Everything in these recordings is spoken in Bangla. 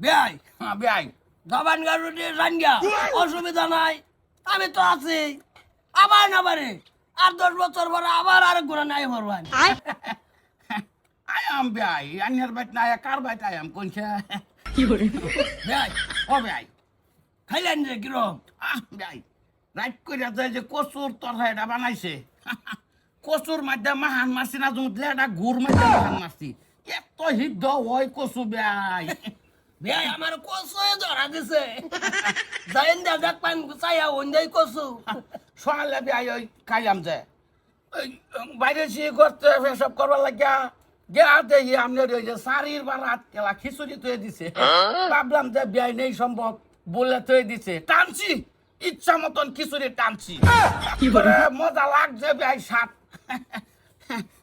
বেআই হ্যাঁ বেআই। দাবান গাড়ি রাঙ্গা অসুবিধা নাই। আমি তো আছি। আবার না পারে। আর দশ বছর পরে আবার আরেক ঘোরা নাই ভরবান আয়াম বেআই আন্যার বাইট না কার বাইট আয়াম কোনছে বেআই ও বেআই। খাইলেন রে কিরম? আহ বেআই। রাইট কইরা যায় যে কচুর তরকারিটা বানাইছে। কচুর মধ্যে মাহান মারছি না জুতলে এটা গুড় মধ্যে মাহান মারছি। এত হিদ্ধ ওই কচু বেআই। বেআই আমার কসু ধরা দিছে। যাইন দা দেখ পান চাইয়া ওন্দাই কসু সকালে বেআই ওই খাইলাম যে। বাইরে সে করতে সব করবার লাগিয়া। গেয়া দেখি আপনার ওই যে শাড়ির বা রাত কেলা খিচুড়ি তৈরি দিছে। ভাবলাম যে বেআই নেই সম্ভব বলে তৈরি দিছে। টানছি ইচ্ছা মতন খিচুড়ি টানছি। মজা লাগছে বেআই সাত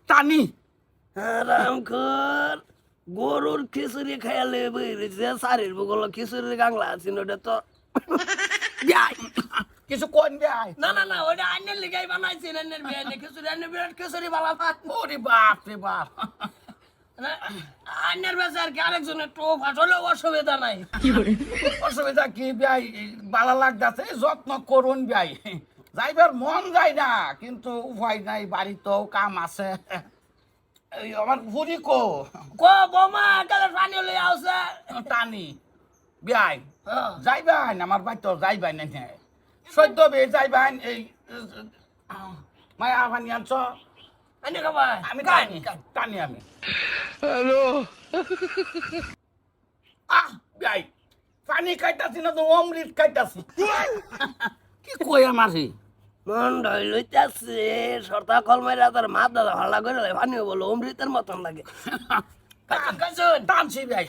টানি। রামখর গরুর খিচুড়ি খাইলে বেরিয়েছে শাড়ির বগল খিচুড়ির গাংলা আছে ওটা তো? কিছু কোন বেআই না না না ওটা আন্নের লিগাই বানাইছি আন্নের বিয়ে খিচুড়ি আন্নের বিরাট খিচুড়ি বালা ওরে বাপ রে বাপ। আন্নের বেশে আর কি আরেকজনের টোপ আসলে অসুবিধা নাই। অসুবিধা কি বেআই বালা লাগতেছে যত্ন করুন বেআই যাইবার মন যায় না কিন্তু উপায় নাই বাড়িতেও কাম আছে। আমার ভুরি কো। কো বোমা কালে পানি লই આવছে টানি। বেআই হ্যাঁ। যাইবাই আমার বাড়ি তো যাইবাই না সদ্য বে যাইবাই এই মায়া পানি আনছ। আনি খাবাই। আমি টানি টানি আমি। আহ বেআই পানি খাইতাছি না তো অমৃত খাইতাছি কি কই আমার হে মন ডই লইতাছে। সর্তা কল মাইরা তার মাথা দাদা ভাড়া করে পানি বলো অমৃতের মতন লাগে। টানছি বেআই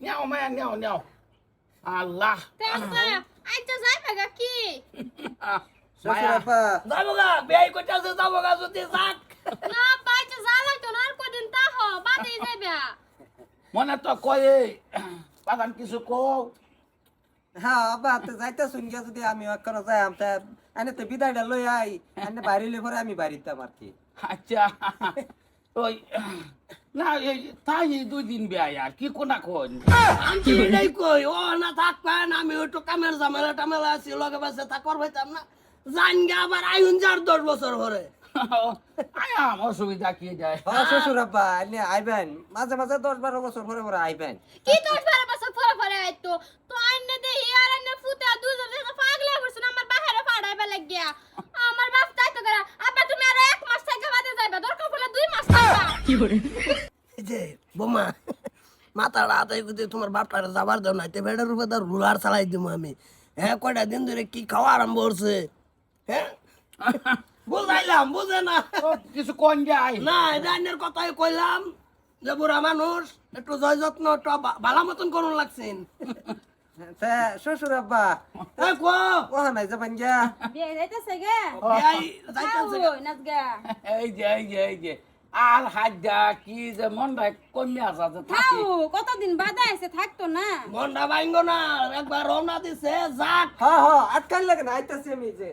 নেও মায়া নেও নেও আল্লাহ। আচ্ছা যাই পাগা কি? আহ, মায়া যাব গা বেয়াই কইতাছে যাব গা যদি যাক। না বাইতে জ্বালাই তো না আর কদিন তা হ বাদে মনে তো কয়ে বাগান কিছু কও? হ্যাঁ আব্বা যাইতে যদি আমি এখনও যাই তা এনে তো বিদায়টা লই আই এনে পরে আমি বাড়িতাম আর কি? আচ্ছা ওই না এই তাই এই দুই দিন বেয়াই আর কি কোনা কোন আমি এটাই কই ও না থাক পান আমি ওইটু কামের জামেলা টামেলা আছি লগে বাসে না। জান গে আবার আইন যার দশ বছর ভরে আয়াম অসুবিধা কি যায়? হ্যাঁ শ্বশুর আব্বা আইবেন মাঝে মাঝে দশ বারো বছর পরে পরে আইবেন। কি দশ বারো বছর পরে পরে আইতো? তো আইনে দে ফুটা দুজন দেখে পাগলে বসে আমার বাহিরে ফাড়াইবে লাগিয়া। আমার বাপ তাই তো করে আব্বা তুমি আর এক মাস থেকে বাদে যাইবে দরকার পড়লে দুই মাস থাকবা এই যে বোমা মাথাটা হাতে যদি তোমার বাপটার যাবার দাও নাই তে বেড়ার উপরে তার রুলার চালাই দিব আমি। হ্যাঁ কয়টা দিন ধরে কি খাওয়া আরম্ভ করছে? হ্যাঁ? বুঝাইলাম বুঝে না। কিছু কোন যায় না রান্নার কথাই কইলাম যে বুড়া মানুষ একটু জয় যত্ন একটু ভালো মতন করুন লাগছেন। শ্বশুর আব্বা। এই কো ও নাই যাবেন গিয়া। যাইতেছে গে? এই যাইতেছে গা। নাচ গে? এই যে এই যে এই যে। আর হাজা কি যে মনটা কমে আসা যে থাকি। কতদিন বাদে আইছে থাকতো না? মনটা ভাঙ্গ না একবার রওনা দিছে যাক। হ্যাঁ হ্যাঁ আটকান লাগে না আইতাছি আমি যে।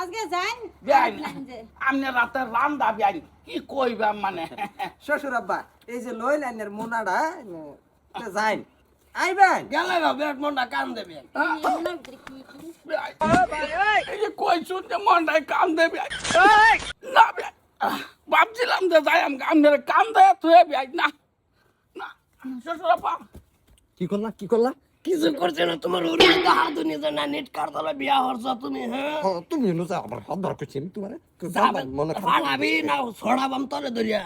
আজকে যাই বেআই আমনে রাতে রান্দা বেআই কি কইবা মানে? শ্বশুর আব্বা এই যে লই লাইনের মোনাটা যাইন। আইবেন গেলে গা বিরাট মনটা কান দেবে। এই যে কই শুনতে মনটাই কাম দেবে। না ভাবছিলাম যে যাই আমি আমনের কাম দেয় তুই বেআই না না শ্বশুর আপা। কি করলা কি করলা? কিছু করছে না তোমার ওর হাত নিয়ে না নেট কাটতলে বিয়া হরছ তুমি হ্যাঁ? হ্যাঁ তুমি এলো যা আবার হাত ধর করছি তোমার। মনে ফাড়াবি না ছড়াবাম তলে ধরিয়া।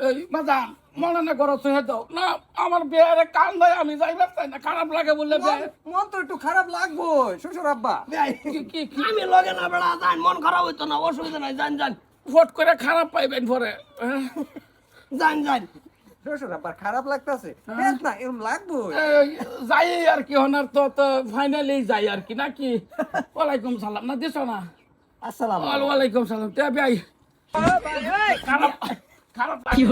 এই মাদাম মনে না করো শুনে দাও। না আমার বিয়ের কাম দেয় আমি যাইবার চাই না। খারাপ লাগে বললে মন তো একটু খারাপ লাগবো শ্বশুর আব্বা। কি কি কি আমি লগে না বেড়া যান মন খারাপ হইতো না অসুবিধা নাই জান জান ফট করে খারাপ পাইবেন পরে। জান জান শ্বশুর আব্বার খারাপ লাগতেছে। না এরকম লাগবো যাই আর কি হনার তো তো ফাইনালি যাই আর কি নাকি? ওয়ালাইকুম সালাম। না দিছো না? আসসালাম ওয়ালাইকুম সালাম। তে ভাই খারাপ খারাপ কি